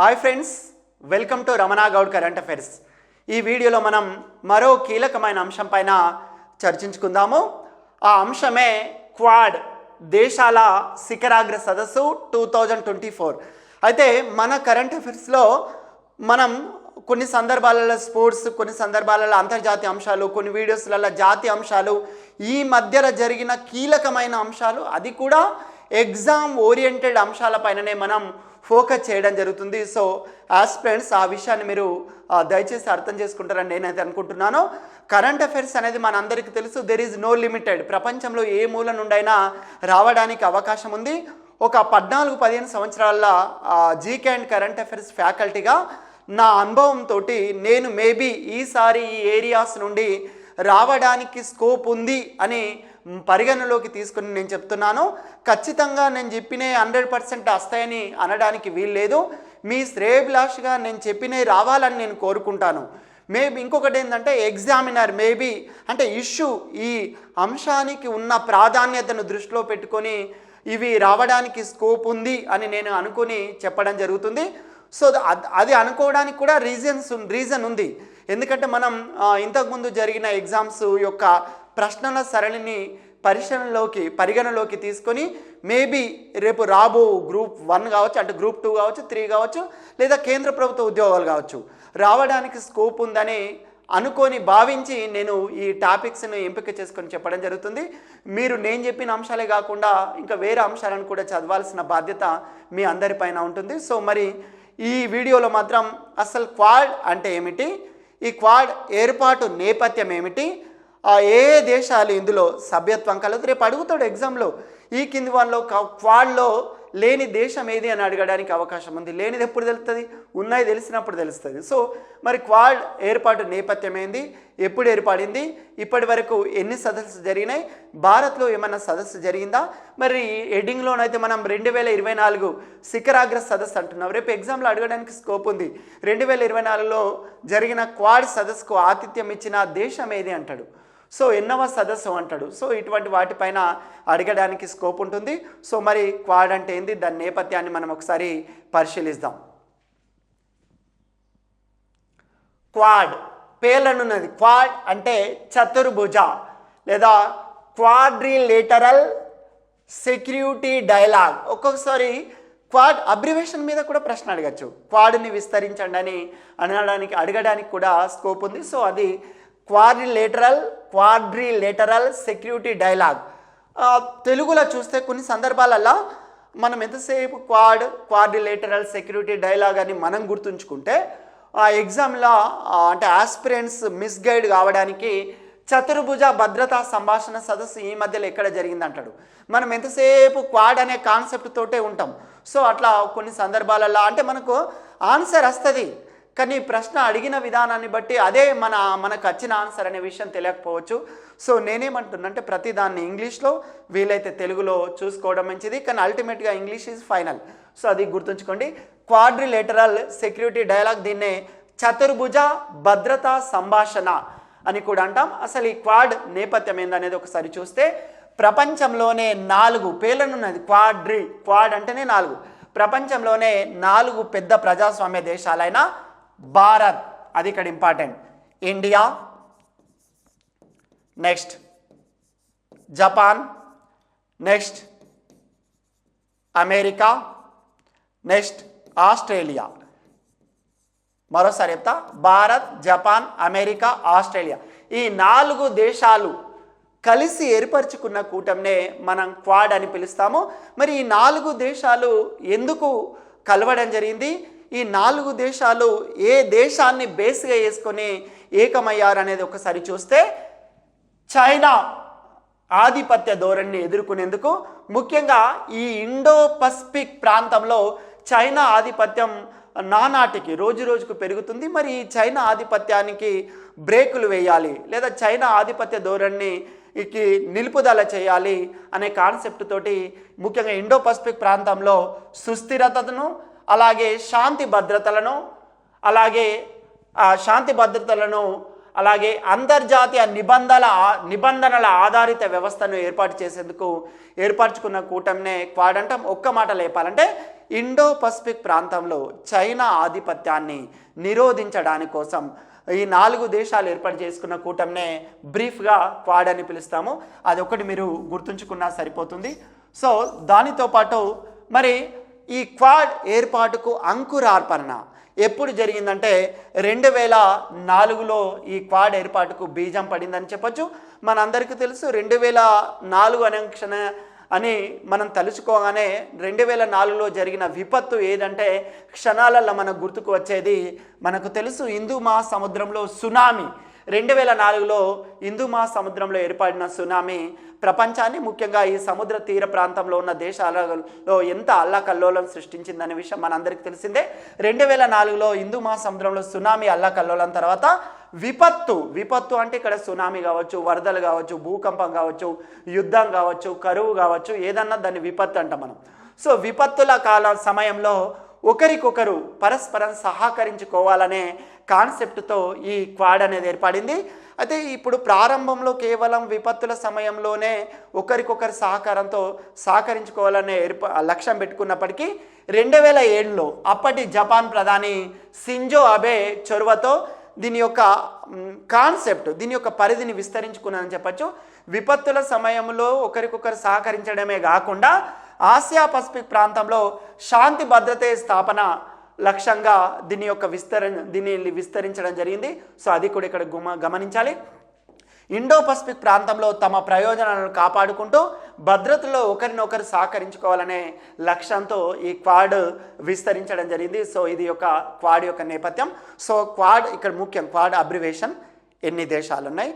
Hi friends welcome to Ramana Goud current affairs ఈ వీడియోలో మనం మరో కీలకమైన అంశం పైన చర్చించుకుందాము. ఆ అంశమే క్వాడ్ దేశాల శిఖరాగ్ర సదస్సు టూ థౌజండ్ ట్వంటీ ఫోర్ అయితే మన కరెంట్ అఫైర్స్లో మనం కొన్ని సందర్భాలలో స్పోర్ట్స్ కొన్ని సందర్భాలలో అంతర్జాతీయ అంశాలు కొన్ని వీడియోస్లలో జాతీయ అంశాలు ఈ మధ్యలో జరిగిన కీలకమైన అంశాలు అది కూడా ఎగ్జామ్ ఓరియంటెడ్ అంశాలపైననే మనం ఫోకస్ చేయడం జరుగుతుంది. సో ఆస్పిరెంట్స్ ఆ విషయాన్ని మీరు దయచేసి అర్థం చేసుకుంటారని నేనైతే అనుకుంటున్నాను. కరెంట్ అఫైర్స్ అనేది మనందరికీ తెలుసు. దెర్ ఈజ్ నో లిమిటెడ్ ప్రపంచంలో ఏ మూల నుండైనా రావడానికి అవకాశం ఉంది. ఒక పద్నాలుగు పదిహేను సంవత్సరాల జీకే అండ్ కరెంట్ అఫైర్స్ ఫ్యాకల్టీగా నా అనుభవంతో నేను మేబీ ఈసారి ఈ ఏరియాస్ నుండి రావడానికి స్కోప్ ఉంది అని పరిగణలోకి తీసుకుని నేను చెప్తున్నాను. ఖచ్చితంగా నేను చెప్పినవి హండ్రెడ్ పర్సెంట్ వస్తాయని అనడానికి వీల్లేదు. మీ శ్రేయభిలాష్గా నేను చెప్పినవి రావాలని నేను కోరుకుంటాను. మేబీ ఇంకొకటి ఏంటంటే ఎగ్జామినర్ మేబీ అంటే ఇష్యూ ఈ అంశానికి ఉన్న ప్రాధాన్యతను దృష్టిలో పెట్టుకొని ఇవి రావడానికి స్కోప్ ఉంది అని నేను అనుకుని చెప్పడం జరుగుతుంది. సో అది అనుకోవడానికి కూడా రీజన్స్ రీజన్ ఉంది. ఎందుకంటే మనం ఇంతకుముందు జరిగిన ఎగ్జామ్స్ యొక్క ప్రశ్నల సరళిని పరిశీలనలోకి పరిగణలోకి తీసుకొని మేబీ రేపు రాబో గ్రూప్ వన్ కావచ్చు అంటే గ్రూప్ టూ కావచ్చు త్రీ కావచ్చు లేదా కేంద్ర ప్రభుత్వ ఉద్యోగాలు కావచ్చు. రావడానికి స్కోప్ ఉందని అనుకొని భావించి నేను ఈ టాపిక్స్ను ఎంపిక చేసుకొని చెప్పడం జరుగుతుంది. మీరు నేను చెప్పిన అంశాలే కాకుండా ఇంకా వేరే అంశాలను కూడా చదవాల్సిన బాధ్యత మీ అందరిపైన ఉంటుంది. సో మరి ఈ వీడియోలో మాత్రం అసలు క్వాడ్ అంటే ఏమిటి? ఈ క్వాడ్ ఏర్పాటు నేపథ్యం ఏమిటి? ఆ ఏ దేశాలు ఇందులో సభ్యత్వం కలదు? రేపు అడుగుతాడు ఎగ్జామ్లో. ఈ కింది వన్లో క్వాడ్లో లేని దేశం ఏది అని అడగడానికి అవకాశం ఉంది. లేనిది ఎప్పుడు తెలుస్తుంది ఉన్నాయి తెలిసినప్పుడు తెలుస్తుంది. సో మరి క్వాడ్ ఏర్పాటు నేపథ్యమైంది? ఎప్పుడు ఏర్పడింది? ఇప్పటి వరకు ఎన్ని సదస్సు జరిగినాయి? భారత్లో ఏమైనా సదస్సు జరిగిందా? మరి ఎడింగ్లోనైతే మనం రెండు వేల ఇరవై నాలుగు శిఖరాగ్ర సదస్సు అంటున్నాం. రేపు ఎగ్జామ్లో అడగడానికి స్కోప్ ఉంది. రెండు వేల ఇరవై నాలుగులో జరిగిన క్వాడ్ సదస్సుకు ఆతిథ్యం ఇచ్చిన దేశం ఏది అంటాడు? సో ఎన్నవ సదస్సు అంటాడు. సో ఇటువంటి వాటిపైన అడగడానికి స్కోప్ ఉంటుంది. సో మరి క్వాడ్ అంటే ఏంది? దాని నేపథ్యాన్ని మనం ఒకసారి పరిశీలిద్దాం. క్వాడ్ పేర్లనున్నది. క్వాడ్ అంటే చతుర్భుజ లేదా క్వాడ్రిలేటరల్ సెక్యూరిటీ డైలాగ్. ఒక్కొక్కసారి క్వాడ్ అబ్రివేషన్ మీద కూడా ప్రశ్న అడగచ్చు. క్వాడ్ని విస్తరించండి అని అనడానికి అడగడానికి కూడా స్కోప్ ఉంది. సో అది క్వార్డిలేటరల్ క్వాడ్రిలేటరల్ సెక్యూరిటీ డైలాగ్ తెలుగులో చూస్తే కొన్ని సందర్భాలలో మనం ఎంతసేపు క్వాడ్ క్వార్డిలేటరల్ సెక్యూరిటీ డైలాగ్ అని మనం గుర్తుంచుకుంటే ఆ ఎగ్జామ్లో అంటే ఆస్పిరెంట్స్ మిస్గైడ్ కావడానికి చతుర్భుజ భద్రతా సంభాషణ సదస్సు ఈ మధ్యలో ఎక్కడ జరిగింది అంటాడు మనం ఎంతసేపు క్వాడ్ అనే కాన్సెప్ట్ తోటే ఉంటాం. సో అట్లా కొన్ని సందర్భాలలో అంటే మనకు ఆన్సర్ వస్తుంది. కానీ ప్రశ్న అడిగిన విధానాన్ని బట్టి అదే మన మనకు వచ్చిన ఆన్సర్ అనే విషయం తెలియకపోవచ్చు. సో నేనేమంటున్నంటే ప్రతి దాన్ని ఇంగ్లీష్లో వీలైతే తెలుగులో చూసుకోవడం మంచిది కానీ అల్టిమేట్గా ఇంగ్లీష్ ఈజ్ ఫైనల్. సో అది గుర్తుంచుకోండి. క్వాడ్రిలేటరల్ సెక్యూరిటీ డైలాగ్ దీన్నే చతుర్భుజ భద్రతా సంభాషణ అని కూడా అంటాం. అసలు ఈ క్వాడ్ నేపథ్యం ఏందనేది ఒకసారి చూస్తే ప్రపంచంలోనే నాలుగు పేర్లనున్నది క్వాడ్రి క్వాడ్ అంటేనే నాలుగు. ప్రపంచంలోనే నాలుగు పెద్ద ప్రజాస్వామ్య దేశాలైన భారత్. అది ఇక్కడ important. India. Next. Japan. Next. America. Next. Australia. మరోసారి చెప్తా. Bharat Japan America Australia. ఈ నాలుగు దేశాలు కలిసి ఏర్పరచుకున్న కూటమినే మనం క్వాడ్ అని పిలుస్తాము. మరి ఈ నాలుగు దేశాలు ఎందుకు కలవడం జరిగింది? ఈ నాలుగు దేశాలు ఏ దేశాన్ని బేస్గా వేసుకొని ఏకమయ్యారనేది ఒకసారి చూస్తే చైనా ఆధిపత్య ధోరణిని ఎదుర్కొనేందుకు ముఖ్యంగా ఈ ఇండో పసిఫిక్ ప్రాంతంలో చైనా ఆధిపత్యం నానాటికి రోజు రోజుకు పెరుగుతుంది. మరి ఈ చైనా ఆధిపత్యానికి బ్రేకులు వేయాలి లేదా చైనా ఆధిపత్య ధోరణిని ఇకి నిలుపుదల చేయాలి అనే కాన్సెప్ట్ తోటి ముఖ్యంగా ఇండో పసిఫిక్ ప్రాంతంలో సుస్థిరతను అలాగే శాంతి భద్రతలను అలాగే ఆ శాంతి భద్రతలను అలాగే అంతర్జాతీయ నిబంధనల నిబంధనల ఆధారిత వ్యవస్థను ఏర్పాటు చేసేందుకు ఏర్పరచుకున్న కూటమినే క్వాడ్ అంటాం. ఒక్క మాట లేపాలంటే ఇండో పసిఫిక్ ప్రాంతంలో చైనా ఆధిపత్యాన్ని నిరోధించడాని కోసం ఈ నాలుగు దేశాలు ఏర్పాటు చేసుకున్న కూటమినే బ్రీఫ్గా క్వాడ్ అని పిలుస్తాము. అది ఒకటి మీరు గుర్తుంచుకున్నా సరిపోతుంది. సో దానితో పాటు మరి ఈ క్వాడ్ ఏర్పాటుకు అంకురార్పణ. ఎప్పుడు జరిగిందంటే రెండు వేల నాలుగులో ఈ క్వాడ్ ఏర్పాటుకు బీజం పడిందని చెప్పొచ్చు. మనందరికీ తెలుసు రెండు వేల నాలుగు అనే క్షణ అని మనం తలుచుకోగానే రెండు వేల నాలుగులో జరిగిన విపత్తు ఏదంటే క్షణాలలో మనకు గుర్తుకు వచ్చేది మనకు తెలుసు హిందూ మహాసముద్రంలో సునామీ. రెండు వేల నాలుగులో హిందూ మహాసముద్రంలో ఏర్పడిన సునామీ ప్రపంచాన్ని ముఖ్యంగా ఈ సముద్ర తీర ప్రాంతంలో ఉన్న దేశాలలో ఎంత అల్లకల్లోలం సృష్టించిందనే విషయం మనందరికీ తెలిసిందే. రెండు వేల నాలుగులో హిందూ మహాసముద్రంలో సునామీ అల్లకల్లోలం తర్వాత విపత్తు విపత్తు అంటే ఇక్కడ సునామీ కావచ్చు వరదలు కావచ్చు భూకంపం కావచ్చు యుద్ధం కావచ్చు కరువు కావచ్చు ఏదన్నా దాన్ని విపత్తు అంటాం మనం. సో విపత్తుల కాల సమయంలో ఒకరికొకరు పరస్పరం సహకరించుకోవాలనే కాన్సెప్ట్తో ఈ క్వాడ్ అనేది ఏర్పడింది. అయితే ఇప్పుడు ప్రారంభంలో కేవలం విపత్తుల సమయంలోనే ఒకరికొకరు సహకారంతో సహకరించుకోవాలనే ఏర్ప లక్ష్యం పెట్టుకున్నప్పటికీ రెండు వేల ఏడులో అప్పటి జపాన్ ప్రధాని సింజో అబే చొరవతో దీని యొక్క కాన్సెప్ట్ దీని యొక్క పరిధిని విస్తరించుకున్నానని చెప్పచ్చు. విపత్తుల సమయంలో ఒకరికొకరు సహకరించడమే కాకుండా ఆసియా పసిఫిక్ ప్రాంతంలో శాంతి భద్రతే స్థాపన లక్ష్యంగా దీని యొక్క విస్తరణ దీన్ని విస్తరించడం జరిగింది. సో అది కూడా ఇక్కడ గుమ గమనించాలి. ఇండో పసిఫిక్ ప్రాంతంలో తమ ప్రయోజనాలను కాపాడుకుంటూ భద్రతలో ఒకరినొకరు సహకరించుకోవాలనే లక్ష్యంతో ఈ క్వాడ్ విస్తరించడం జరిగింది. సో ఇది యొక్క క్వాడ్ యొక్క నేపథ్యం. సో క్వాడ్ ఇక్కడ ముఖ్యం క్వాడ్ అబ్రివేషన్. ఎన్ని దేశాలు ఉన్నాయి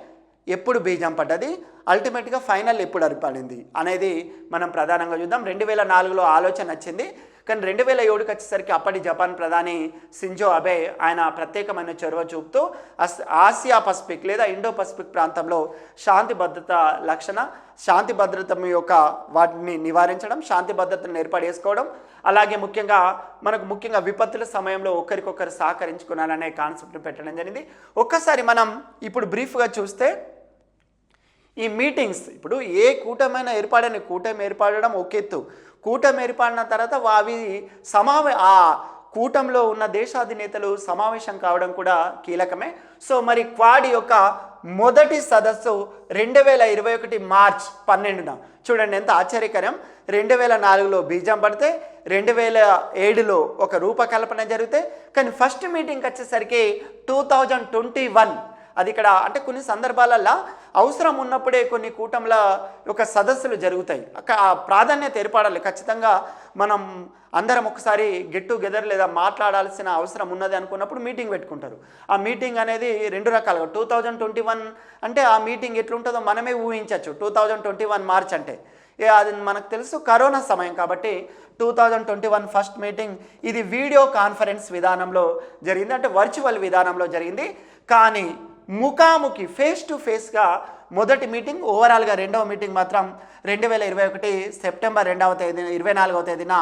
ఎప్పుడు బీజం పడ్డది? అల్టిమేట్గా ఫైనల్ ఎప్పుడు అరిపడింది? అనేది మనం ప్రధానంగా చూద్దాం. రెండు వేల నాలుగులో ఆలోచన వచ్చింది. కానీ రెండు వేల ఏడుకి వచ్చేసరికి అప్పటి జపాన్ ప్రధాని సింజో అబే ఆయన ప్రత్యేకమైన చొరవ చూపుతూ అస్ ఆసియా పసిఫిక్ లేదా ఇండో పసిఫిక్ ప్రాంతంలో శాంతి భద్రత లక్షణ శాంతి భద్రత యొక్క వాటిని నివారించడం శాంతి భద్రతను ఏర్పడేసుకోవడం అలాగే ముఖ్యంగా మనకు ముఖ్యంగా విపత్తుల సమయంలో ఒకరికొకరు సహకరించుకున్నారనే కాన్సెప్ట్ పెట్టడం జరిగింది. ఒక్కసారి మనం ఇప్పుడు బ్రీఫ్గా చూస్తే ఈ మీటింగ్స్ ఇప్పుడు ఏ కూటమైనా ఏర్పాడని కూటమి ఏర్పడడం ఒక ఎత్తు. కూటమి ఏర్పడిన తర్వాత అవి సమావే ఆ కూటంలో ఉన్న దేశాధినేతలు సమావేశం కావడం కూడా కీలకమే. సో మరి క్వాడ్ యొక్క మొదటి సదస్సు రెండు వేల ఇరవై ఒకటి మార్చ్ పన్నెండున. చూడండి ఎంత ఆశ్చర్యకరం. రెండు వేల నాలుగులో బీజం పడితే రెండు వేల ఏడులో ఒక రూపకల్పన జరిగితే కానీ ఫస్ట్ మీటింగ్కి వచ్చేసరికి టూ థౌజండ్ ట్వంటీ వన్ అది ఇక్కడ అంటే కొన్ని సందర్భాలల్లో అవసరం ఉన్నప్పుడే కొన్ని కూటంల యొక్క సదస్సులు జరుగుతాయి. అక్క- ఆ ప్రాధాన్యత ఏర్పడాలి. ఖచ్చితంగా మనం అందరం ఒకసారి గెట్ టుగెదర్ లేదా మాట్లాడాల్సిన అవసరం ఉన్నది అనుకున్నప్పుడు మీటింగ్ పెట్టుకుంటారు. ఆ మీటింగ్ అనేది రెండు రకాలుగా టూ థౌజండ్ ట్వంటీ వన్ అంటే ఆ మీటింగ్ ఎట్లుంటుందో మనమే ఊహించవచ్చు two thousand twenty one March అంటే. ఏ అది మనకు తెలుసు కరోనా సమయం కాబట్టి two thousand twenty one first meeting ఇది వీడియో కాన్ఫరెన్స్ విధానంలో జరిగింది. అంటే వర్చువల్ విధానంలో జరిగింది. కానీ ముఖాముఖి ఫేస్ టు ఫేస్గా మొదటి మీటింగ్ ఓవరాల్గా రెండవ మీటింగ్ మాత్రం రెండు వేల ఇరవై ఒకటి సెప్టెంబర్ రెండవ తేదీన ఇరవై నాలుగవ తేదీన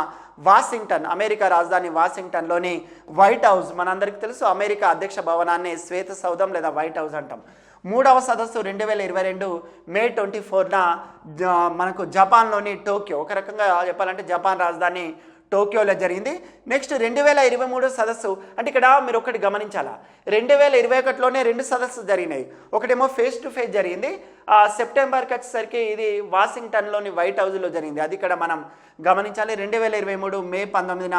వాషింగ్టన్ అమెరికా రాజధాని వాషింగ్టన్లోని వైట్ హౌస్. మనందరికీ తెలుసు అమెరికా అధ్యక్ష భవనాన్ని శ్వేత సౌధం లేదా వైట్ హౌస్ అంటాం. మూడవ సదస్సు రెండు వేల ఇరవై రెండు మే ట్వంటీ ఫోర్న మనకు జపాన్లోని టోక్యో. ఒక రకంగా చెప్పాలంటే జపాన్ రాజధాని టోక్యోలో జరిగింది. నెక్స్ట్ రెండు వేల ఇరవై మూడు సదస్సు అంటే ఇక్కడ మీరు ఒకటి గమనించాలా? రెండు వేల ఇరవై ఒకటిలోనే రెండు సదస్సు జరిగినాయి. ఒకటేమో ఫేస్ టు ఫేస్ జరిగింది. ఆ సెప్టెంబర్కి వచ్చేసరికి ఇది వాషింగ్టన్లోని వైట్ హౌస్లో జరిగింది. అది ఇక్కడ మనం గమనించాలి. రెండు వేల ఇరవై మూడు మే పంతొమ్మిదిన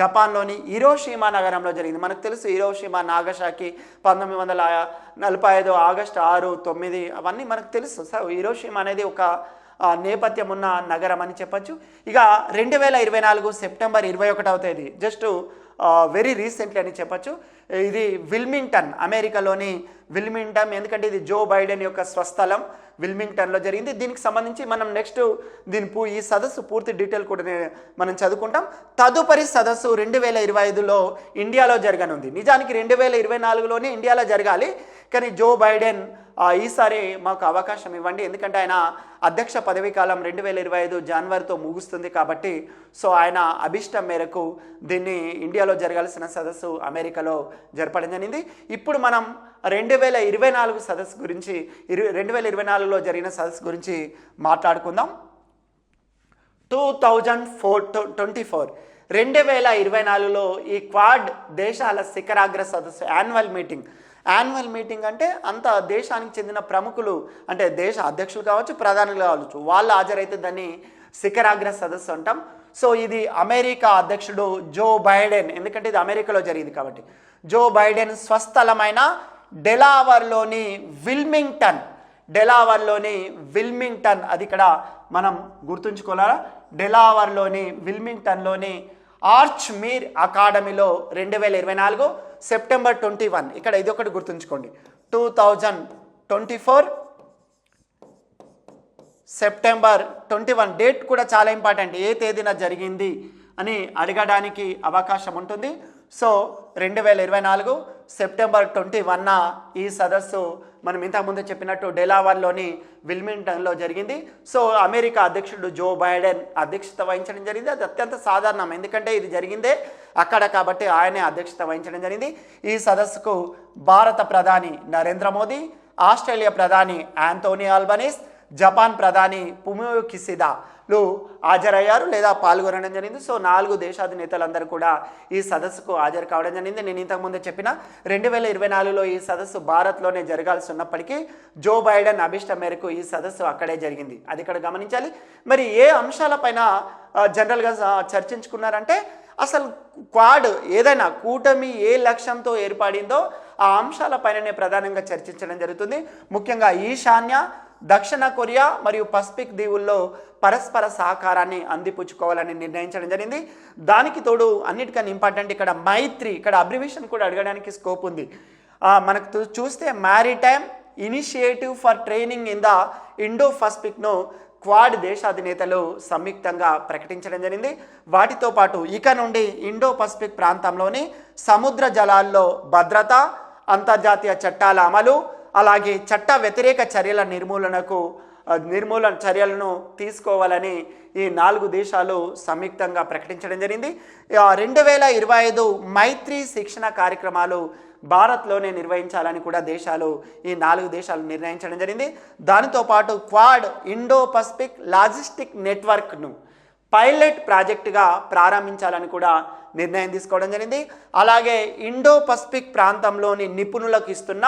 జపాన్లోని ఇరోషీమా నగరంలో జరిగింది. మనకు తెలుసు ఇరోషీమా నాగశాకి పంతొమ్మిది వందల నలభై ఐదు ఆగస్టు ఆరు తొమ్మిది అవన్నీ మనకు తెలుసు. సో ఇరోషీమా అనేది ఒక నేపథ్యం ఉన్న నగరం అని చెప్పొచ్చు. ఇక రెండు వేల ఇరవై నాలుగు సెప్టెంబర్ ఇరవై ఒకటవ తేదీ జస్ట్ వెరీ రీసెంట్లీ అని చెప్పొచ్చు. ఇది విల్మింగ్టన్ అమెరికాలోని విల్మింగ్టన్ ఎందుకంటే ఇది జో బైడెన్ యొక్క స్వస్థలం విల్మింగ్టన్లో జరిగింది. దీనికి సంబంధించి మనం నెక్స్ట్ దీని పూ ఈ సదస్సు పూర్తి డీటెయిల్ కూడా మనం చదువుకుంటాం. తదుపరి సదస్సు రెండు వేల ఇరవై ఐదులో ఇండియాలో జరగనుంది. నిజానికి రెండు వేల ఇరవై నాలుగులోనే ఇండియాలో జరగాలి. కానీ జో బైడెన్ ఈసారి మాకు అవకాశం ఇవ్వండి. ఎందుకంటే ఆయన అధ్యక్ష పదవీ కాలం రెండు వేల ఇరవై ఐదు జనవరితో ముగుస్తుంది కాబట్టి సో ఆయన అభిష్టం మేరకు దీన్ని ఇండియాలో జరగాల్సిన సదస్సు అమెరికాలో జరపడం జరిగింది. ఇప్పుడు మనం రెండు వేల ఇరవై నాలుగు సదస్సు గురించి ఇరు రెండు వేల ఇరవై నాలుగులో జరిగిన సదస్సు గురించి మాట్లాడుకుందాం. Two thousand four twenty four రెండు వేల ఇరవై నాలుగులో ఈ క్వాడ్ దేశాల శిఖరాగ్ర సదస్సు యాన్యువల్ మీటింగ్ యాన్యువల్ మీటింగ్ అంటే అంత దేశానికి చెందిన ప్రముఖులు అంటే దేశ అధ్యక్షులు కావచ్చు ప్రధానులు కావచ్చు వాళ్ళు హాజరైతే దాన్ని శిఖరాగ్ర సదస్సు అంటాం. సో ఇది అమెరికా అధ్యక్షుడు జో బైడెన్ ఎందుకంటే ఇది అమెరికాలో జరిగింది కాబట్టి. జో బైడెన్ స్వస్థలమైన డెలావర్లోని విల్మింగ్టన్ డెలావర్లోని విల్మింగ్టన్ అది ఇక్కడ మనం గుర్తుంచుకోవాలా? డెలావర్లోని విల్మింగ్టన్లోని ఆర్చ్ మీర్ అకాడమీలో రెండు వేల ఇరవై నాలుగు సెప్టెంబర్ ట్వంటీ వన్. ఇక్కడ ఇది ఒకటి గుర్తుంచుకోండి. Two thousand twenty four September twenty one. Date కూడా చాలా ఇంపార్టెంట్. ఏ తేదీన జరిగింది అని అడగడానికి అవకాశం ఉంటుంది. సో రెండు వేల ఇరవై నాలుగు సెప్టెంబర్ ట్వంటీ వన్న ఈ సదస్సు మనం ఇంతకుముందు చెప్పినట్టు డెలావర్లోని విల్మింగ్టన్లో జరిగింది. సో అమెరికా అధ్యక్షుడు జో బైడెన్ అధ్యక్షత వహించడం జరిగింది. అది అత్యంత సాధారణం. ఎందుకంటే ఇది జరిగిందే అక్కడ కాబట్టి ఆయనే అధ్యక్షత వహించడం జరిగింది. ఈ సదస్సుకు భారత ప్రధాని నరేంద్ర మోదీ ఆస్ట్రేలియా ప్రధాని ఆంటోనీ ఆల్బనీస్ జపాన్ ప్రధాని పుమియో కిసిదాలు హాజరయ్యారు లేదా పాల్గొనడం జరిగింది. సో నాలుగు దేశాధినేతలందరూ కూడా ఈ సదస్సుకు హాజరు కావడం జరిగింది. నేను ఇంతకుముందే చెప్పిన రెండు వేల ఇరవై నాలుగులో ఈ సదస్సు భారత్లోనే జరగాల్సి ఉన్నప్పటికీ జో బైడెన్ అభిష్ట మేరకు ఈ సదస్సు అక్కడే జరిగింది. అది ఇక్కడ గమనించాలి. మరి ఏ అంశాలపైన జనరల్గా చర్చించుకున్నారంటే అసలు క్వాడ్ ఏదైనా కూటమి ఏ లక్ష్యంతో ఏర్పడిందో ఆ అంశాలపైననే ప్రధానంగా చర్చించడం జరుగుతుంది. ముఖ్యంగా ఈశాన్య దక్షిణ కొరియా మరియు పసిఫిక్ దీవుల్లో పరస్పర సహకారాన్ని అందిపుచ్చుకోవాలని నిర్ణయించడం జరిగింది. దానికి తోడు అన్నిటికన్నా ఇంపార్టెంట్ ఇక్కడ మైత్రి ఇక్కడ అబ్రివేషన్ కూడా అడగడానికి స్కోప్ ఉంది. మనకు చూ- చూస్తే maritime initiative for training in the Indo పసిఫిక్ను Quad దేశాధినేతలు సంయుక్తంగా ప్రకటించడం జరిగింది. వాటితో పాటు ఇక నుండి ఇండో పసిఫిక్ ప్రాంతంలోని సముద్ర జలాల్లో భద్రత అంతర్జాతీయ చట్టాల అమలు అలాగే చట్ట వ్యతిరేక చర్యల నిర్మూలనకు నిర్మూలన చర్యలను తీసుకోవాలని ఈ నాలుగు దేశాలు సంయుక్తంగా ప్రకటించడం జరిగింది. రెండు వేల ఇరవై ఐదు మైత్రి శిక్షణ కార్యక్రమాలు భారత్లోనే నిర్వహించాలని కూడా దేశాలు ఈ నాలుగు దేశాలు నిర్ణయించడం జరిగింది. దానితో పాటు క్వాడ్ ఇండో పసిఫిక్ లాజిస్టిక్ నెట్వర్క్ను పైలట్ ప్రాజెక్టుగా ప్రారంభించాలని కూడా నిర్ణయం తీసుకోవడం జరిగింది. అలాగే ఇండో పసిఫిక్ ప్రాంతంలోని నిపుణులకు ఇస్తున్న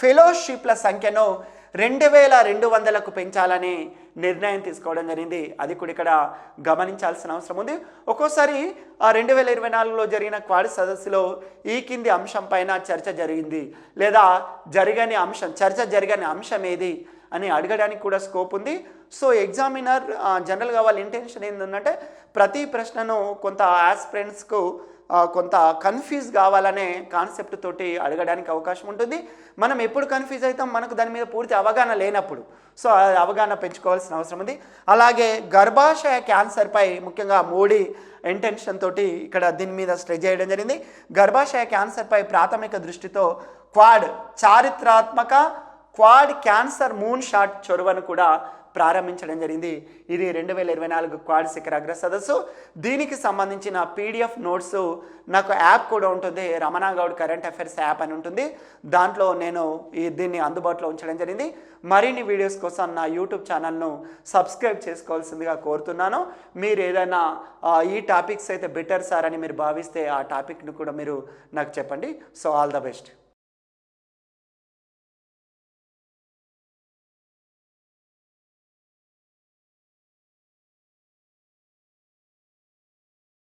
ఫెలోషిప్ల సంఖ్యను రెండు వేల రెండు వందలకు పెంచాలని నిర్ణయం తీసుకోవడం జరిగింది. అది కూడా ఇక్కడ గమనించాల్సిన అవసరం ఉంది. ఒక్కోసారి ఆ రెండు వేల ఇరవై నాలుగులో జరిగిన క్వాడ్ సదస్సులో ఈ కింది అంశం పైన చర్చ జరిగింది. లేదా జరగని అంశం చర్చ జరగని అంశం ఏది అని అడగడానికి కూడా స్కోప్ ఉంది. సో ఎగ్జామినర్ జనరల్గా వాళ్ళ ఇంటెన్షన్ ఏంటంటే ప్రతి ప్రశ్నను కొంత ఆస్పిరెంట్స్కు కొంత కన్ఫ్యూజ్ కావాలనే కాన్సెప్ట్ తోటి అడగడానికి అవకాశం ఉంటుంది. మనం ఎప్పుడు కన్ఫ్యూజ్ అవుతాం? మనకు దాని మీద పూర్తి అవగాహన లేనప్పుడు. సో అవగాహన పెంచుకోవాల్సిన అవసరం ఉంది. అలాగే గర్భాశయ క్యాన్సర్పై ముఖ్యంగా మోడీ ఇంటెన్షన్ తోటి ఇక్కడ దీని మీద స్ట్రెచ్ చేయడం జరిగింది. గర్భాశయ క్యాన్సర్పై ప్రాథమిక దృష్టితో క్వాడ్ చారిత్రాత్మక క్వాడ్ క్యాన్సర్ మూన్ షాట్ చొరవను కూడా ప్రారంభించడం జరిగింది. ఇది రెండు వేల ఇరవై నాలుగు క్వాడ్ శిఖరాగ్ర సదస్సు. దీనికి సంబంధించిన పీడిఎఫ్ నోట్స్ నాకు యాప్ కూడా ఉంటుంది. Ramana Goud current affairs app అని ఉంటుంది. దాంట్లో నేను ఈ దీన్ని అందుబాటులో ఉంచడం జరిగింది. మరిన్ని వీడియోస్ కోసం నా యూట్యూబ్ ఛానల్ను సబ్స్క్రైబ్ చేసుకోవాల్సిందిగా కోరుతున్నాను. మీరు ఏదైనా ఈ టాపిక్స్ అయితే బెటర్ సార్ అని మీరు భావిస్తే ఆ టాపిక్ను కూడా మీరు నాకు చెప్పండి. So all the best.